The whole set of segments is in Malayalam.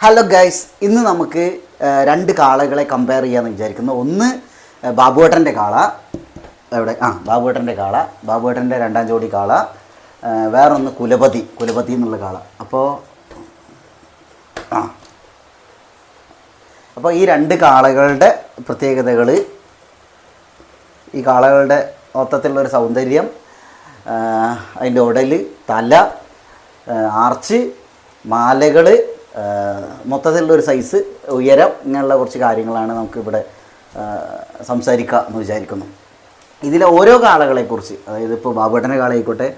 ഹലോ ഗൈസ് ഇന്ന് നമുക്ക് രണ്ട് കാളകളെ കമ്പയർ ചെയ്യാമെന്ന് വിചാരിക്കുന്നു. ഒന്ന് ബാബുവേട്ടന്റെ കാള. എവിടെ? ആ ബാബുവേട്ടന്റെ കാള. ബാബുവേട്ടന്റെ രണ്ടാം ജോഡി കാള. വേറൊന്ന് കുലപതി. കുലപതി എന്നുള്ള കാള. അപ്പോൾ ആ. അപ്പോൾ ഈ രണ്ട് കാളകളുടെ പ്രത്യേകതകൾ ഈ കാളകളുടെ മൊത്തത്തിലുള്ളൊരു സൗന്ദര്യം അതിന്റെ ഉടൽ തല ആർച്ച് മാലകൾ മൊത്തത്തിലുള്ള ഒരു സൈസ് ഉയരം ഇങ്ങനെയുള്ള കുറച്ച് കാര്യങ്ങളാണ് നമുക്കിവിടെ സംസാരിക്കുക എന്ന് വിചാരിക്കുന്നു. ഇതിലെ ഓരോ കാളകളെക്കുറിച്ച് അതായത് ഇപ്പോൾ ബാബുട്ടന്റെ കാളയായിക്കോട്ടെ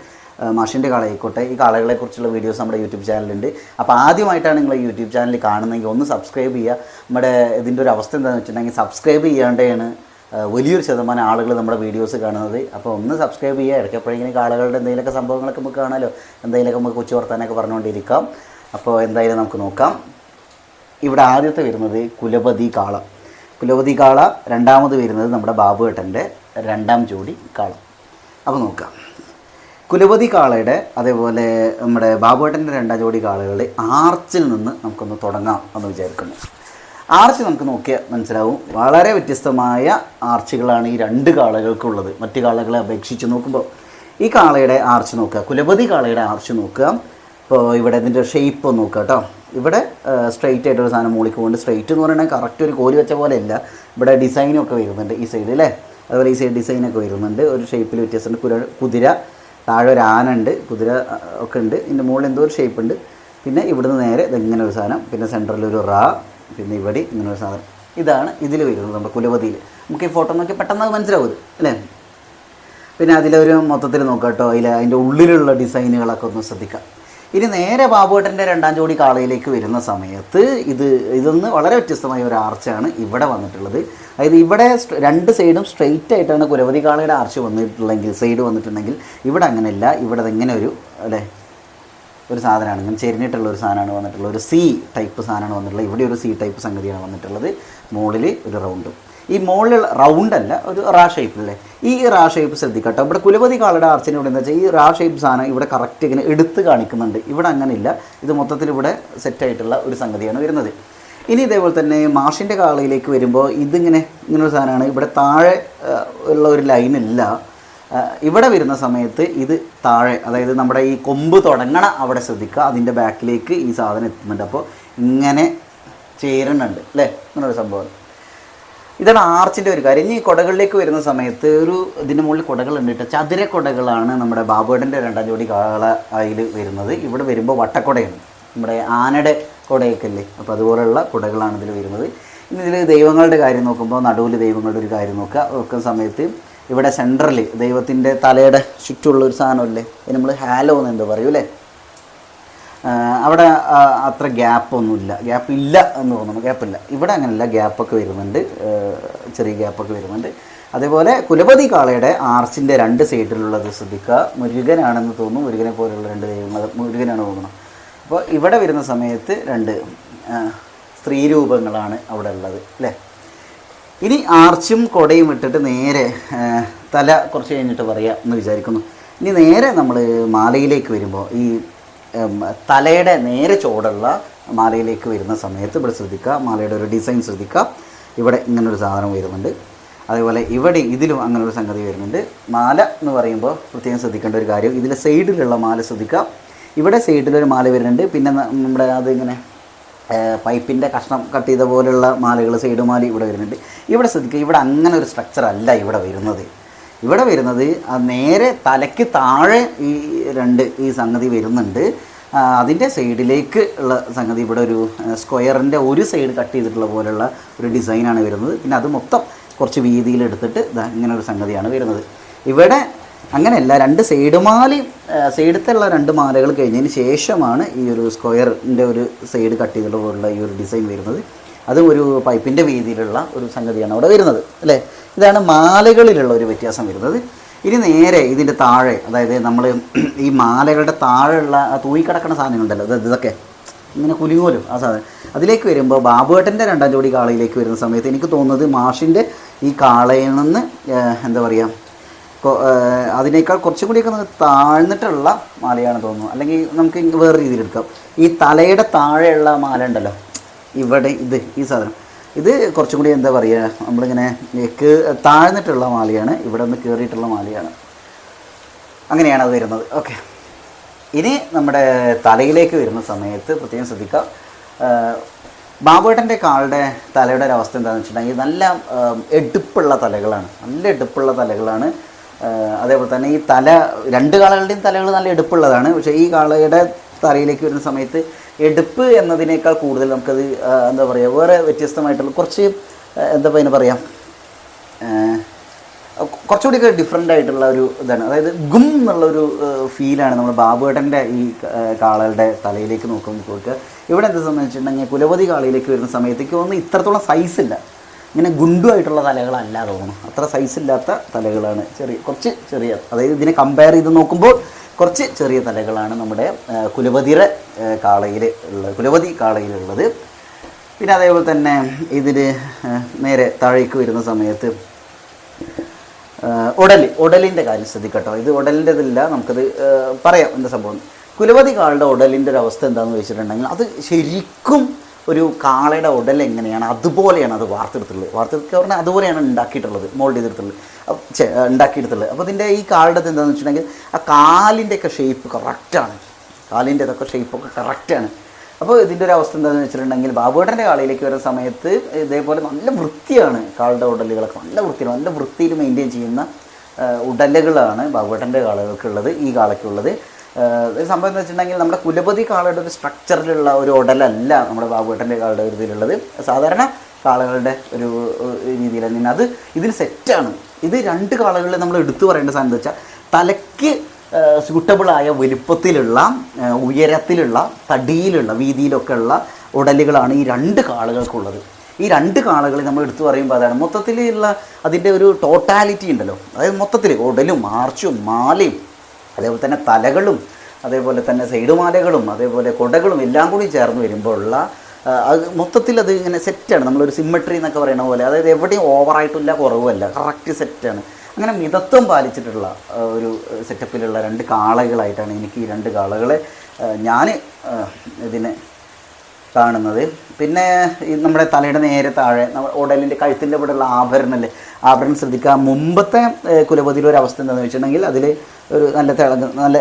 മാഷിന്റെ കാളയായിക്കോട്ടെ ഈ കാളകളെക്കുറിച്ചുള്ള വീഡിയോസ് നമ്മുടെ യൂട്യൂബ് ചാനലുണ്ട് അപ്പോൾ ആദ്യമായിട്ടാണ് നിങ്ങൾ യൂട്യൂബ് ചാനൽ കാണുന്നതെങ്കിൽ ഒന്ന് സബ്സ്ക്രൈബ് ചെയ്യുക. നമ്മുടെ ഇതിന്റെ ഒരു അവസ്ഥ എന്താണെന്ന് വെച്ചിട്ടുണ്ടെങ്കിൽ സബ്സ്ക്രൈബ് ചെയ്യാണ്ടാണ് വലിയൊരു ശതമാനം ആളുകൾ നമ്മുടെ വീഡിയോസ് കാണുന്നത്. അപ്പോൾ ഒന്ന് സബ്സ്ക്രൈബ് ചെയ്യുക. ഇടയ്ക്കപ്പോഴെങ്കിലും കാളകളുടെ എന്തെങ്കിലുമൊക്കെ സംഭവങ്ങളൊക്കെ നമുക്ക് കാണാമല്ലോ എന്തെങ്കിലുമൊക്കെ നമുക്ക് കൊച്ചു വർത്താനൊക്കെ പറഞ്ഞുകൊണ്ടിരിക്കാം. അപ്പോൾ എന്തായാലും നമുക്ക് നോക്കാം. ഇവിടെ ആദ്യത്തെ വരുന്നത് കുലപതി കാള. കുലപതി കാള രണ്ടാമത് വരുന്നത് നമ്മുടെ ബാബുവേട്ടന്റെ രണ്ടാം ജോഡി കാള. അപ്പോൾ നോക്കാം. കുലപതി കാളയുടെ അതേപോലെ നമ്മുടെ ബാബുവേട്ടന്റെ രണ്ടാം ജോഡി കാളകളുടെ ആർച്ചിൽ നിന്ന് നമുക്കൊന്ന് തുടങ്ങാം എന്ന് വിചാരിക്കുന്നു. ആർച്ച് നമുക്ക് നോക്കിയാൽ മനസ്സിലാവും. വളരെ വ്യത്യസ്തമായ ആർച്ചുകളാണ് ഈ രണ്ട് കാളകൾക്കുള്ളത് മറ്റ് കാളകളെ അപേക്ഷിച്ച് നോക്കുമ്പോൾ ഈ കാളയുടെ ആർച്ച് നോക്കുക. കുലപതി കാളയുടെ ആർച്ച് നോക്കുക. ഇപ്പോൾ ഇവിടെ ഇതിന്റെ ഷേപ്പ് നോക്കുക കേട്ടോ. ഇവിടെ സ്ട്രെയിറ്റ് ആയിട്ടൊരു സാധനം മൂളിക്ക് കൊണ്ട് സ്ട്രെയിറ്റ് എന്ന് പറയുന്നത് കറക്റ്റ് ഒരു കോരി വെച്ച പോലെ അല്ല ഇവിടെ ഡിസൈനൊക്കെ വരുന്നുണ്ട് ഈ സൈഡ് അല്ലേ? അതുപോലെ ഈ സൈഡ് ഡിസൈനൊക്കെ വരുന്നുണ്ട്. ഒരു ഷേപ്പിൽ വ്യത്യാസമുണ്ട്. കുര കുതിര താഴെ ഒരു ആന ഉണ്ട്. കുതിര ഒക്കെ ഉണ്ട്. ഇതിന്റെ മുകളിൽ എന്തോ ഒരു ഷേപ്പ് ഉണ്ട്. പിന്നെ ഇവിടുന്ന് നേരെ ഇതിങ്ങനെ ഒരു സാധനം. പിന്നെ സെന്ററിൽ ഒരു റാ പിന്നെ ഇവിടെ ഇങ്ങനെ ഒരു സാധനം. ഇതാണ് ഇതിൽ വരുന്നത് നമ്മുടെ കുലപതിയിൽ നമുക്ക് ഈ ഫോട്ടോ നോക്കി പെട്ടെന്ന് അത് മനസ്സിലാവും അല്ലേ? പിന്നെ അതിലൊരു മൊത്തത്തിൽ നോക്കാം കേട്ടോ. അതിൽ അതിന്റെ ഉള്ളിലുള്ള ഡിസൈനുകളൊക്കെ ഒന്ന് ശ്രദ്ധിക്കാം. ഇനി നേരെ ബാബുവേട്ടന്റെ രണ്ടാം ജോഡി കാളയിലേക്ക് വരുന്ന സമയത്ത് ഇത് ഇതൊന്ന് വളരെ വ്യത്യസ്തമായ ഒരു ആർച്ചാണ് ഇവിടെ വന്നിട്ടുള്ളത്. അതായത് ഇവിടെ രണ്ട് സൈഡും സ്ട്രെയിറ്റ് ആയിട്ടാണ് കുരവതി കാളയുടെ ആർച്ച് വന്നിട്ടുള്ളെങ്കിൽ സൈഡ് വന്നിട്ടുണ്ടെങ്കിൽ ഇവിടെ അങ്ങനെയല്ല. ഇവിടെ ഇങ്ങനെ ഒരു അല്ലേ? ഒരു സാധനമാണ്. ഇങ്ങനെ ചെരിഞ്ഞിട്ടുള്ള ഒരു സാധനമാണ് വന്നിട്ടുള്ളത്. ഒരു സി ടൈപ്പ് സാധനമാണ് വന്നിട്ടുള്ളത്. ഇവിടെ ഒരു സി ടൈപ്പ് സംഗതിയാണ് വന്നിട്ടുള്ളത്. മുകളിൽ ഒരു റൗണ്ടും ഈ മുകളിൽ റൗണ്ട് അല്ല ഒരു റാ ഷേപ്പിലല്ലേ ഈ റാ ഷേപ്പ് ശ്രദ്ധിക്കട്ടോ. ഇവിടെ കുലപതി കാളുടെ ആർച്ചിന് ഇവിടെ എന്താ വെച്ചാൽ ഈ റാ ഷേപ്പ് സാധനം ഇവിടെ കറക്റ്റ് ഇങ്ങനെ എടുത്ത് കാണിക്കുന്നുണ്ട്. ഇവിടെ അങ്ങനെയില്ല. ഇത് മൊത്തത്തിൽ ഇവിടെ സെറ്റായിട്ടുള്ള ഒരു സംഗതിയാണ് വരുന്നത്. ഇനി ഇതേപോലെ തന്നെ മാഷിന്റെ കാളയിലേക്ക് വരുമ്പോൾ ഇതിങ്ങനെ ഇങ്ങനെ ഒരു സാധനമാണ്. ഇവിടെ താഴെ ഉള്ള ഒരു ലൈനില്ല ഇല്ല. ഇവിടെ വരുന്ന സമയത്ത് ഇത് താഴെ അതായത് നമ്മുടെ ഈ കൊമ്പ് തുടങ്ങണ അവിടെ ശ്രദ്ധിക്കുക. അതിന്റെ ബാക്കിലേക്ക് ഈ സാധനം എത്തുന്നുണ്ട്. അപ്പോൾ ഇങ്ങനെ ചേരുന്നുണ്ട് അല്ലേ? ഇങ്ങനൊരു സംഭവം. ഇതാണ് ആർച്ചിന്റെ ഒരു കാര്യം. ഇനി കുടകളിലേക്ക് വരുന്ന സമയത്ത് ഒരു ഇതിന്റെ മുകളിൽ കുടകളുണ്ട് കേട്ടോ. ചതുര കുടകളാണ് നമ്മുടെ ബാബുവേടന്റെ രണ്ടാം ജോഡി കാള അതിൽ വരുന്നത്. ഇവിടെ വരുമ്പോൾ വട്ടക്കുടയാണ് നമ്മുടെ ആനയുടെ കുടയൊക്കെ അല്ലേ അപ്പോൾ അതുപോലെയുള്ള കുടകളാണ് ഇതിൽ വരുന്നത്. ഇനി ഇതിൽ ദൈവങ്ങളുടെ കാര്യം നോക്കുമ്പോൾ നടുവിൽ ദൈവങ്ങളുടെ ഒരു കാര്യം നോക്കുക. നോക്കുന്ന സമയത്ത് ഇവിടെ സെൻട്രലിൽ ദൈവത്തിന്റെ തലയുടെ ചുറ്റുള്ള ഒരു സാധനമല്ലേ? നമ്മൾ ഹാലോ എന്ന് എന്തോ പറയൂ അല്ലേ അവിടെ അത്ര ഗ്യാപ്പൊന്നുമില്ല. ഗ്യാപ്പ് ഇല്ല എന്ന് തോന്നുന്നു. ഗ്യാപ്പില്ല. ഇവിടെ അങ്ങനെയല്ല. ഗ്യാപ്പൊക്കെ വരുന്നുണ്ട്. ചെറിയ ഗ്യാപ്പൊക്കെ വരുന്നുണ്ട്. അതേപോലെ കുലപതി കാളയുടെ ആർച്ചിന്റെ രണ്ട് സൈഡിലുള്ളത് ശ്രദ്ധിക്കുക. മുരുകനാണെന്ന് തോന്നുന്നു. മുരുകനെ പോലെയുള്ള രണ്ട് ദൈവങ്ങൾ മുരുകനാണ് തോന്നുന്നത് അപ്പോൾ ഇവിടെ വരുന്ന സമയത്ത് രണ്ട് സ്ത്രീ രൂപങ്ങളാണ് അവിടെ ഉള്ളത്. അല്ലേ? ഇനി ആർച്ചും കൊടയും ഇട്ടിട്ട് നേരെ തല കുറച്ച് കഴിഞ്ഞിട്ട് പറയാം എന്ന് വിചാരിക്കുന്നു. ഇനി നേരെ നമ്മൾ മാലയിലേക്ക് വരുമ്പോൾ ഈ തലയുടെ നേരെ ചോടുള്ള മാലയിലേക്ക് വരുന്ന സമയത്ത് ഇവിടെ ശ്രദ്ധിക്കുക. മാലയുടെ ഒരു ഡിസൈൻ ശ്രദ്ധിക്കുക. ഇവിടെ ഇങ്ങനൊരു സാധനം വരുന്നുണ്ട്. അതേപോലെ ഇവിടെ ഇതിലും അങ്ങനെ ഒരു സംഗതി വരുന്നുണ്ട്. മാല എന്ന് പറയുമ്പോൾ പ്രത്യേകം ശ്രദ്ധിക്കേണ്ട ഒരു കാര്യം ഇതിലെ സൈഡിലുള്ള മാല ശ്രദ്ധിക്കുക. ഇവിടെ സൈഡിലൊരു മാല വരുന്നുണ്ട്. പിന്നെ നമ്മുടെ നമ്മുടെ അതിങ്ങനെ പൈപ്പിന്റെ കഷ്ണം കട്ട് ചെയ്ത പോലെയുള്ള മാലകൾ സൈഡ് മാല ഇവിടെ വരുന്നുണ്ട്. ഇവിടെ ശ്രദ്ധിക്കുക. ഇവിടെ അങ്ങനെ ഒരു സ്ട്രക്ചർ അല്ല ഇവിടെ വരുന്നത്. ഇവിടെ വരുന്നത് നേരെ തലയ്ക്ക് താഴെ ഈ രണ്ട് ഈ സംഗതി വരുന്നുണ്ട്. അതിന്റെ സൈഡിലേക്ക് ഉള്ള സംഗതി ഇവിടെ ഒരു സ്ക്വയറിന്റെ ഒരു സൈഡ് കട്ട് ചെയ്തിട്ടുള്ള പോലെയുള്ള ഒരു ഡിസൈനാണ് വരുന്നത്. പിന്നെ അത് മൊത്തം കുറച്ച് വീതിയിലെടുത്തിട്ട് ഇങ്ങനെ ഒരു സംഗതിയാണ് വരുന്നത്. ഇവിടെ അങ്ങനെയല്ല രണ്ട് സൈഡ് മാല സൈഡത്തുള്ള രണ്ട് മാലകൾ കഴിഞ്ഞതിന് ശേഷമാണ് ഈ ഒരു സ്ക്വയറിന്റെ ഒരു സൈഡ് കട്ട് ചെയ്തിട്ടുള്ള പോലുള്ള ഈ ഒരു ഡിസൈൻ വരുന്നത്. അതും ഒരു പൈപ്പിന്റെ വീതിയിലുള്ള ഒരു സംഗതിയാണ് അവിടെ വരുന്നത് അല്ലേ? ഇതാണ് മാലകളിലുള്ള ഒരു വ്യത്യാസം വരുന്നത്. ഇനി നേരെ ഇതിന്റെ താഴെ അതായത് നമ്മൾ ഈ മാലകളുടെ താഴെയുള്ള തൂയിക്കിടക്കുന്ന സാധനങ്ങളുണ്ടല്ലോ അതായത് ഇതൊക്കെ. ഇങ്ങനെ കുലുങ്ങോലോ ആ സാധനം. അതിലേക്ക് വരുമ്പോൾ ബാബുവേട്ടന്റെ രണ്ടാം ജോഡി കാളയിലേക്ക് വരുന്ന സമയത്ത് എനിക്ക് തോന്നുന്നത് മാഷിന്റെ ഈ കാളയിൽ നിന്ന് എന്താ പറയുക അതിനേക്കാൾ കുറച്ചും കൂടിയൊക്കെ താഴ്ന്നിട്ടുള്ള മാലയാണ് തോന്നുന്നു. അല്ലെങ്കിൽ നമുക്ക് വേറെ രീതിയിൽ എടുക്കാം. ഈ തലയുടെ താഴെയുള്ള മാല ഉണ്ടല്ലോ ഇവിടെ ഇത് ഈ സാധനം. ഇത് കുറച്ചും കൂടി എന്താ പറയുക നമ്മളിങ്ങനെ താഴ്ന്നിട്ടുള്ള മാലയാണ് ഇവിടെ നിന്ന് കയറിയിട്ടുള്ള മാലയാണ്. അങ്ങനെയാണ് അത് വരുന്നത്. ഓക്കെ ഇനി നമ്മുടെ തലയിലേക്ക് വരുന്ന സമയത്ത് പ്രത്യേകം ശ്രദ്ധിക്കുക ബാബുവേട്ടന്റെ കാളുടെ തലയുടെ ഒരു അവസ്ഥ എന്താണെന്ന് വെച്ചിട്ടുണ്ടെങ്കിൽ നല്ല എടുപ്പുള്ള തലകളാണ്. നല്ല എടുപ്പുള്ള തലകളാണ്. അതേപോലെ തന്നെ ഈ തല രണ്ട് കാളകളുടെയും തലകൾ നല്ല എടുപ്പുള്ളതാണ്. പക്ഷേ ഈ കാളയുടെ തലയിലേക്ക് വരുന്ന സമയത്ത് എടുപ്പ് എന്നതിനേക്കാൾ കൂടുതൽ നമുക്കത് എന്താ പറയുക വേറെ വ്യത്യസ്തമായിട്ടുള്ള കുറച്ച് എന്താ പറയുക പറയാം. കുറച്ചുകൂടി ഒക്കെ ഡിഫറെന്റ് ആയിട്ടുള്ള ഒരു ഇതാണ്. അതായത് ഗും എന്നുള്ള ഒരു ഫീലാണ് നമ്മൾ ബാബുവേട്ടന്റെ ഈ കാളകളുടെ തലയിലേക്ക് നോക്കുമ്പോൾ ഇവിടെ എന്ത് സംബന്ധിച്ചിട്ടുണ്ടെങ്കിൽ കുലപതി കാളയിലേക്ക് വരുന്ന സമയത്തേക്ക് ഒന്ന് ഇത്രത്തോളം സൈസ് ഇല്ല. ഇങ്ങനെ ഗുണ്ടുമായിട്ടുള്ള തലകളല്ല തോന്നുന്നു. അത്ര സൈസ് ഇല്ലാത്ത തലകളാണ് ചെറിയ കുറച്ച് ചെറിയ അതായത് ഇതിനെ കമ്പയർ ചെയ്ത് നോക്കുമ്പോൾ കുറച്ച് ചെറിയ തലകളാണ് നമ്മുടെ കുലപതിയുടെ കാളയിൽ ഉള്ളത് കുലപതി കാളയിലുള്ളത് പിന്നെ അതേപോലെ തന്നെ ഇതിൽ നേരെ താഴേക്ക് വരുന്ന സമയത്ത് ഉടൽ ഉടലിന്റെ കാര്യം ശ്രദ്ധിക്കട്ടോ. ഇത് ഉടലിന്റെ ഇതില്ല നമുക്കത് പറയാം എന്താ സംഭവം. കുലപതി കാളുടെ ഉടലിന്റെ ഒരു അവസ്ഥ എന്താണെന്ന് വെച്ചിട്ടുണ്ടെങ്കിൽ അത് ശരിക്കും ഒരു കാളയുടെ ഉടൽ എങ്ങനെയാണ്? അതുപോലെയാണ് അത് വാർത്തെടുത്തിട്ടുള്ളത്. വാർത്തെടുക്കുക പറഞ്ഞാൽ അതുപോലെയാണ് ഉണ്ടാക്കിയിട്ടുള്ളത് മോൾഡ് ഛെ, ഉണ്ടാക്കിയെടുത്തുള്ളത് അപ്പോൾ ഇതിന്റെ ഈ കാളുടെ എന്താണെന്ന് വെച്ചിട്ടുണ്ടെങ്കിൽ ആ കാലിന്റെയൊക്കെ ഷേപ്പ് കറക്റ്റാണ് കാലിന്റെ ഇതൊക്കെ ഷേപ്പൊക്കെ കറക്റ്റാണ് അപ്പോൾ ഇതിന്റെ ഒരു അവസ്ഥ എന്താണെന്ന് വെച്ചിട്ടുണ്ടെങ്കിൽ ബാബുവേട്ടന്റെ കാളയിലേക്ക് വരുന്ന സമയത്ത് ഇതേപോലെ നല്ല വൃത്തിയാണ് കാളുടെ ഉടലുകളൊക്കെ. നല്ല വൃത്തിയാണ്. നല്ല വൃത്തിയിൽ മെയിന്റെയിൻ ചെയ്യുന്ന ഉടലുകളാണ് ബാബുവേട്ടന്റെ കാളകൾക്കുള്ളത് ഈ കാളയ്ക്കുള്ളത്. ഇത് സംഭവം എന്ന് വെച്ചിട്ടുണ്ടെങ്കിൽ നമ്മുടെ കുലപതി കാളയുടെ ഒരു സ്ട്രക്ചറിലുള്ള ഒരു ഉടലല്ല നമ്മുടെ ബാബുവേട്ടന്റെ കാളയുടെ ഒരു ഇതിലുള്ളത്. സാധാരണ കാളകളുടെ ഒരു രീതിയിലാണ് തന്നെ. അത് ഇതിന് സെറ്റാണ് ഇത് രണ്ട് കാളകളിൽ നമ്മൾ എടുത്തു പറയേണ്ട സാധനം എന്താ വെച്ചാൽ തലയ്ക്ക് സ്യൂട്ടബിളായ വലുപ്പത്തിലുള്ള ഉയരത്തിലുള്ള തടിയിലുള്ള വീതിയിലൊക്കെ ഉള്ള ഉടലുകളാണ് ഈ രണ്ട് കാളുകൾക്കുള്ളത്. ഈ രണ്ട് കാളകളെ നമ്മൾ എടുത്തു പറയുമ്പോൾ അതാണ് മൊത്തത്തിലുള്ള അതിന്റെ ഒരു ടോട്ടാലിറ്റി ഉണ്ടല്ലോ. അതായത് മൊത്തത്തിൽ ഉടലും മാർച്ചും മാലയും അതേപോലെ തന്നെ തലകളും അതേപോലെ തന്നെ സൈഡുമാലകളും അതേപോലെ കൊടകളും എല്ലാം കൂടി ചേർന്ന് വരുമ്പോഴുള്ള അത് മൊത്തത്തിൽ അത് ഇങ്ങനെ സെറ്റാണ് നമ്മളൊരു സിമ്മട്രി എന്നൊക്കെ പറയുന്ന പോലെ. അതായത് എവിടെയും ഓവറായിട്ടില്ല കുറവുമല്ല. കറക്റ്റ് സെറ്റാണ് അങ്ങനെ മിതത്വം പാലിച്ചിട്ടുള്ള ഒരു സെറ്റപ്പിലുള്ള രണ്ട് കാളകളായിട്ടാണ് എനിക്ക് ഈ രണ്ട് കാളകളെ ഞാൻ ഇതിനെ കാണുന്നത്. പിന്നെ നമ്മുടെ തലയുടെ നേരെ താഴെ ഉടലിന്റെ കഴുത്തിന്റെ ഇവിടെയുള്ള ആഭരണമല്ലേ ആഭരണം ശ്രദ്ധിക്കുക. മുമ്പത്തെ കുലപതിയിലെ ഒരു അവസ്ഥ എന്താണെന്ന് വെച്ചിട്ടുണ്ടെങ്കിൽ അതിൽ ഒരു നല്ല തിളങ്ങ നല്ല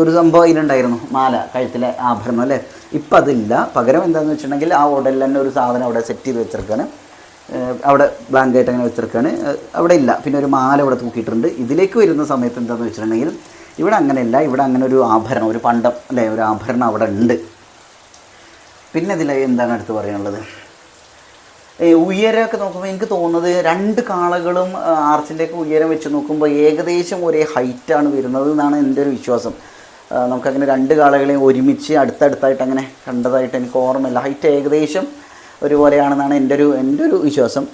ഒരു- സംഭവം അതിലുണ്ടായിരുന്നു. മാല കഴുത്തിലെ ആഭരണം അല്ലേ? ഇപ്പം അതില്ല. പകരം എന്താണെന്ന് വെച്ചിട്ടുണ്ടെങ്കിൽ ആ ഉടലിൽ തന്നെ ഒരു സാധനം അവിടെ സെറ്റ് ചെയ്ത് വെച്ചിരിക്കുകയാണ് അവിടെ ബ്ലാങ്കായിട്ട് അങ്ങനെ വെച്ചിരിക്കുകയാണ് അവിടെ ഇല്ല. പിന്നെ ഒരു മാല ഇവിടെ തൂക്കിയിട്ടുണ്ട്. ഇതിലേക്ക് വരുന്ന സമയത്ത് എന്താണെന്ന് വെച്ചിട്ടുണ്ടെങ്കിൽ ഇവിടെ അങ്ങനെയല്ല. ഇവിടെ അങ്ങനെ ഒരു ആഭരണം ഒരു പണ്ടം അല്ലേ? ഒരു ആഭരണം അവിടെ ഉണ്ട്. പിന്നെ ഇതിൽ എന്താണ് അടുത്ത് പറയാനുള്ളത്? ഉയരമൊക്കെ നോക്കുമ്പോൾ എനിക്ക് തോന്നുന്നത് രണ്ട് കാളകളും ആർച്ചിന്റെയൊക്കെ ഉയരം വെച്ച് നോക്കുമ്പോൾ ഏകദേശം ഒരേ ഹൈറ്റാണ് വരുന്നത് എന്നാണ് എന്റെ ഒരു വിശ്വാസം. നമുക്കങ്ങനെ രണ്ട് കാളകളെയും ഒരുമിച്ച് അടുത്തടുത്തായിട്ട് അങ്ങനെ കണ്ടതായിട്ട് എനിക്ക് ഓർമ്മയില്ല. ഹൈറ്റ് ഏകദേശം ഒരുപോലെയാണെന്നാണ് എന്റെ ഒരു എന്റെ ഒരു വിശ്വാസം.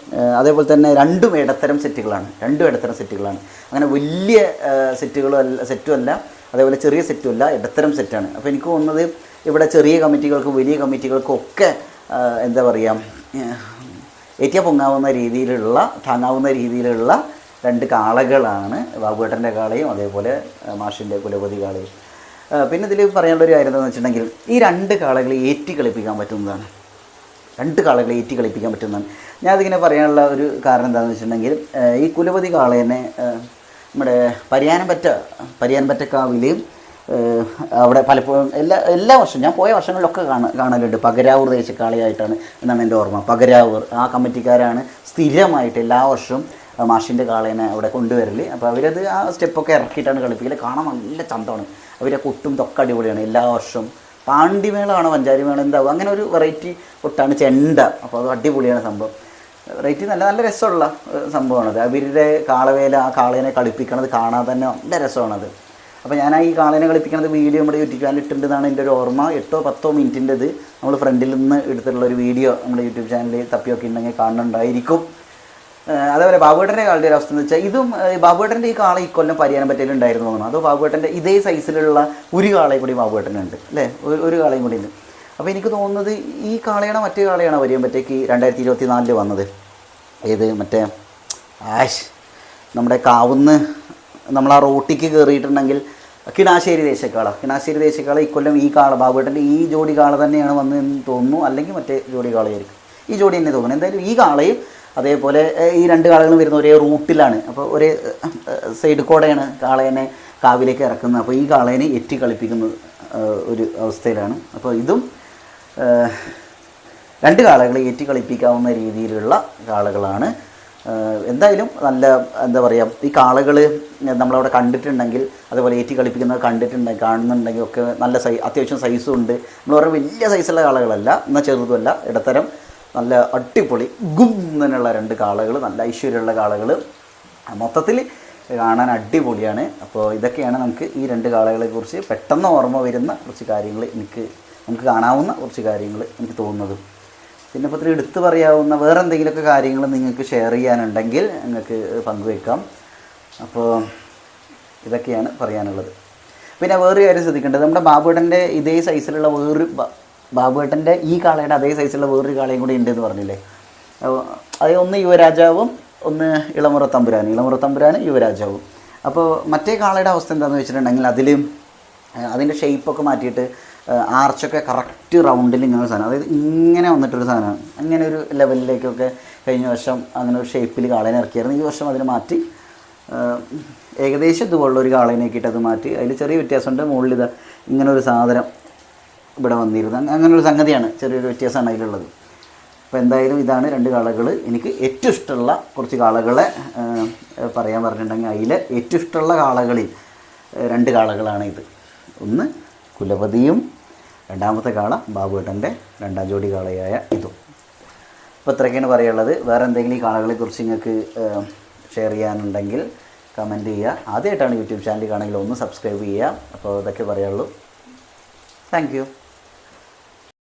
അതേപോലെ തന്നെ രണ്ടും ഇടത്തരം സെറ്റുകളാണ്. രണ്ടും ഇടത്തരം സെറ്റുകളാണ്. അങ്ങനെ വലിയ സെറ്റുകളും അല്ല സെറ്റുമല്ല അതേപോലെ ചെറിയ സെറ്റുമല്ല ഇടത്തരം സെറ്റാണ്. അപ്പോൾ എനിക്ക് തോന്നുന്നത് ഇവിടെ ചെറിയ കമ്മിറ്റികൾക്കും വലിയ കമ്മിറ്റികൾക്കും ഒക്കെ എന്താ പറയുക ഏറ്റിയ പൊങ്ങാവുന്ന രീതിയിലുള്ള താങ്ങാവുന്ന രീതിയിലുള്ള രണ്ട് കാളകളാണ് ബാബുവേട്ടന്റെ കാളയും അതേപോലെ മാഷിന്റെ കുലപതി കാളയും. പിന്നെ ഇതിൽ പറയാനുള്ള ഒരു കാര്യം എന്താണെന്ന് വെച്ചിട്ടുണ്ടെങ്കിൽ ഈ രണ്ട് കാളകളെ ഏറ്റി കളിപ്പിക്കാൻ പറ്റുന്നതാണ്. രണ്ട് കാളകളെ ഏറ്റി കളിപ്പിക്കാൻ പറ്റുന്നതാണ്. ഞാനതിങ്ങനെ പറയാനുള്ള ഒരു കാരണം എന്താണെന്ന് വെച്ചിട്ടുണ്ടെങ്കിൽ ഈ കുലപതി കാളേനെ നമ്മുടെ പരിയാനംപറ്റ പരിയാനംപറ്റക്കാവിൽ ഏഹ് അവിടെ പലപ്പോഴും എല്ലാ എല്ലാ വർഷവും ഞാൻ പോയ വർഷങ്ങളിലൊക്കെ കാണ കാണലുണ്ട്. പകരാവൂർ ദേശക്കാളിയായിട്ടാണ് എന്നാണ് എന്റെ ഓർമ്മ. പകരാവൂർ ആ കമ്മിറ്റിക്കാരാണ് സ്ഥിരമായിട്ട് എല്ലാ വർഷവും മാഷിന്റെ കാളേനെ അവിടെ കൊണ്ടുവരൽ അപ്പോൾ അവരത് ആ സ്റ്റെപ്പൊക്കെ ഇറക്കിയിട്ടാണ് കളിപ്പിക്കൽ കാണാൻ നല്ല ചന്തമാണ്. അവരെ കൊട്ടും തൊക്കെ അടിപൊളിയാണ്. എല്ലാ വർഷവും പാണ്ടിമേളമാണോ പഞ്ചാരിമേള എന്താവും അങ്ങനെ ഒരു വെറൈറ്റി കൊട്ടാണ് ചെണ്ട. അപ്പോൾ അത് അടിപൊളിയാണ് സംഭവം. വെറൈറ്റി നല്ല നല്ല രസമുള്ള സംഭവമാണത്. അവരുടെ കാളവേല ആ കാളേനെ കളിപ്പിക്കണത് കാണാൻ തന്നെ നല്ല രസമാണത്. അപ്പോൾ ഞാൻ ഈ കാളേനെ കളിപ്പിക്കുന്നത് വീഡിയോ നമ്മുടെ യൂട്യൂബ് ചാനൽ ഇട്ടിട്ടുണ്ടെന്നാണ് എന്റെ ഒരു ഓർമ്മ. എട്ടോ പത്തോ മിനിറ്റിന്റെത് നമ്മൾ ഫ്രണ്ടിൽ നിന്ന് എടുത്തിട്ടുള്ള ഒരു വീഡിയോ നമ്മുടെ യൂട്യൂബ് ചാനലിൽ തപ്പിയൊക്കെ ഉണ്ടെങ്കിൽ കാണുന്നുണ്ടായിരിക്കും. അതേപോലെ ബാബുവേട്ടന്റെ കാളുടെ ഒരു അവസ്ഥ എന്ന് വെച്ചാൽ ഇതും ബാബുവേട്ടന്റെ ഈ കാള ഈ കൊല്ലം പരിയാനം പറ്റിയിട്ടുണ്ടായിരുന്നു തോന്നുന്നു. അതോ ബാബുവേട്ടന്റെ ഇതേ സൈസിലുള്ള ഒരു കാളയും കൂടി ബാബുവേട്ടനുണ്ട് അല്ലേ? ഒരു കാളയും കൂടി ഉണ്ട്. അപ്പോൾ എനിക്ക് തോന്നുന്നത് ഈ കാളയാണോ മറ്റേ കാളയാണോ വരികയും പറ്റേക്ക് രണ്ടായിരത്തി ഇരുപത്തി നാലിൽ വന്നത്? ഏത്? മറ്റേ ആഷ് നമ്മുടെ കാവുന്ന് നമ്മൾ ആ റോട്ടിക്ക് കയറിയിട്ടുണ്ടെങ്കിൽ കിണാശ്ശേരി ദേശക്കാള. കിണാശ്ശേരി ദേശക്കാള ഇക്കൊല്ലം ഈ കാള ബാബുവേട്ടന്റെ ഈ ജോഡി കാള തന്നെയാണ് വന്നതെന്ന് തോന്നുന്നു. അല്ലെങ്കിൽ മറ്റേ ജോഡി കാളയായിരിക്കും. ഈ ജോഡി തന്നെ തോന്നുന്നു. എന്തായാലും ഈ കാളയും അതേപോലെ ഈ രണ്ട് കാളകളും വരുന്ന ഒരേ റൂട്ടിലാണ്. അപ്പോൾ ഒരേ സൈഡ് കൂടെയാണ് കാളേനെ കാവിലേക്ക് ഇറക്കുന്നത്. അപ്പോൾ ഈ കാളേനെ എറ്റി കളിപ്പിക്കുന്നത് ഒരു അവസ്ഥയിലാണ്. അപ്പോൾ ഇതും രണ്ട് കാളകളെ ഏറ്റി കളിപ്പിക്കാവുന്ന രീതിയിലുള്ള കാളകളാണ് എന്തായാലും നല്ല എന്താ പറയുക ഈ കാളകൾ നമ്മളവിടെ കണ്ടിട്ടുണ്ടെങ്കിൽ അതുപോലെ ഏറ്റി കളിപ്പിക്കുന്നത് കണ്ടിട്ടുണ്ടെങ്കിൽ കാണുന്നുണ്ടെങ്കിൽ ഒക്കെ നല്ല സൈ അത്യാവശ്യം സൈസും ഉണ്ട്. നമ്മൾ പറയുന്ന വലിയ സൈസുള്ള കാളകളല്ല എന്നാൽ ചെറുതുമല്ല ഇടത്തരം നല്ല അടിപൊളി ഗും എന്നുള്ള രണ്ട് കാളകൾ നല്ല ഐശ്വര്യമുള്ള കാളകൾ മൊത്തത്തിൽ കാണാൻ അടിപൊളിയാണ്. അപ്പോൾ ഇതൊക്കെയാണ് നമുക്ക് ഈ രണ്ട് കാളകളെ കുറിച്ച് പെട്ടെന്ന് ഓർമ്മ വരുന്ന കുറച്ച് കാര്യങ്ങൾ എനിക്ക് നമുക്ക് കാണാവുന്ന കുറച്ച് കാര്യങ്ങൾ എനിക്ക് തോന്നുന്നത്. പിന്നെ ഇത്തിരി എടുത്തു പറയാവുന്ന വേറെ എന്തെങ്കിലുമൊക്കെ കാര്യങ്ങൾ നിങ്ങൾക്ക് ഷെയർ ചെയ്യാനുണ്ടെങ്കിൽ നിങ്ങൾക്ക് പങ്കുവെക്കാം അപ്പോൾ ഇതൊക്കെയാണ് പറയാനുള്ളത്. പിന്നെ വേറൊരു കാര്യം ശ്രദ്ധിക്കേണ്ടത് നമ്മുടെ ബാബുവേട്ടന്റെ ഇതേ സൈസിലുള്ള വേറൊരു ബാബുവേട്ടന്റെ ഈ കാളയുടെ അതേ സൈസിലുള്ള വേറൊരു കാളയും കൂടി ഉണ്ട് എന്ന് പറഞ്ഞില്ലേ അത് ഒന്ന് യുവരാജാവും ഒന്ന് ഇളമുറ തമ്പുരാൻ ഇളമുറ തമ്പുരാൻ യുവരാജാവും. അപ്പോൾ മറ്റേ കാളയുടെ അവസ്ഥ എന്താണെന്ന് വെച്ചിട്ടുണ്ടെങ്കിൽ അതിൽ അതിന്റെ ഷേപ്പൊക്കെ മാറ്റിയിട്ട് ആർച്ചൊക്കെ കറക്റ്റ് റൗണ്ടിൽ ഇങ്ങനെ ഒരു സാധനം. അതായത് ഇങ്ങനെ വന്നിട്ടൊരു സാധനമാണ്. അങ്ങനെ ഒരു ലെവലിലേക്കൊക്കെ കഴിഞ്ഞ വർഷം അങ്ങനെ ഒരു ഷേപ്പിൽ കാളേനെ ഇറക്കിയായിരുന്നു. ഈ വർഷം അതിന് മാറ്റി ഏകദേശം ഇതുപോലുള്ള ഒരു കാളേനാക്കിയിട്ട് അത് മാറ്റി. അതിൽ ചെറിയ വ്യത്യാസമുണ്ട്. മുകളിൽ ഇതാ ഇങ്ങനെ ഒരു സാധനം ഇവിടെ വന്നിരുന്നു. അങ്ങനെ ഒരു സംഗതിയാണ് ചെറിയൊരു വ്യത്യാസമാണ് അതിലുള്ളത്. അപ്പോൾ എന്തായാലും ഇതാണ് രണ്ട് കാളകൾ എനിക്ക് ഏറ്റവും ഇഷ്ടമുള്ള കുറച്ച് കാളകളെ പറയാൻ പറഞ്ഞിട്ടുണ്ടെങ്കിൽ അതിൽ ഏറ്റവും ഇഷ്ടമുള്ള കാളകളിൽ രണ്ട് കാളകളാണ് ഇത്. ഒന്ന് കുലപതിയും രണ്ടാമത്തെ കാള ബാബുവേട്ടന്റെ രണ്ടാം ജോഡി കാളയായ ഇതും. അപ്പോൾ ഇത്രയൊക്കെയാണ് പറയാനുള്ളത്. വേറെ എന്തെങ്കിലും ഈ കാളകളെക്കുറിച്ച് നിങ്ങൾക്ക് ഷെയർ ചെയ്യാനുണ്ടെങ്കിൽ കമന്റ് ചെയ്യുക. ആദ്യമായിട്ടാണ് യൂട്യൂബ് ചാനൽ കാണെങ്കിൽ ഒന്ന് സബ്സ്ക്രൈബ് ചെയ്യുക. അപ്പോൾ ഇതൊക്കെ പറയുള്ളൂ താങ്ക്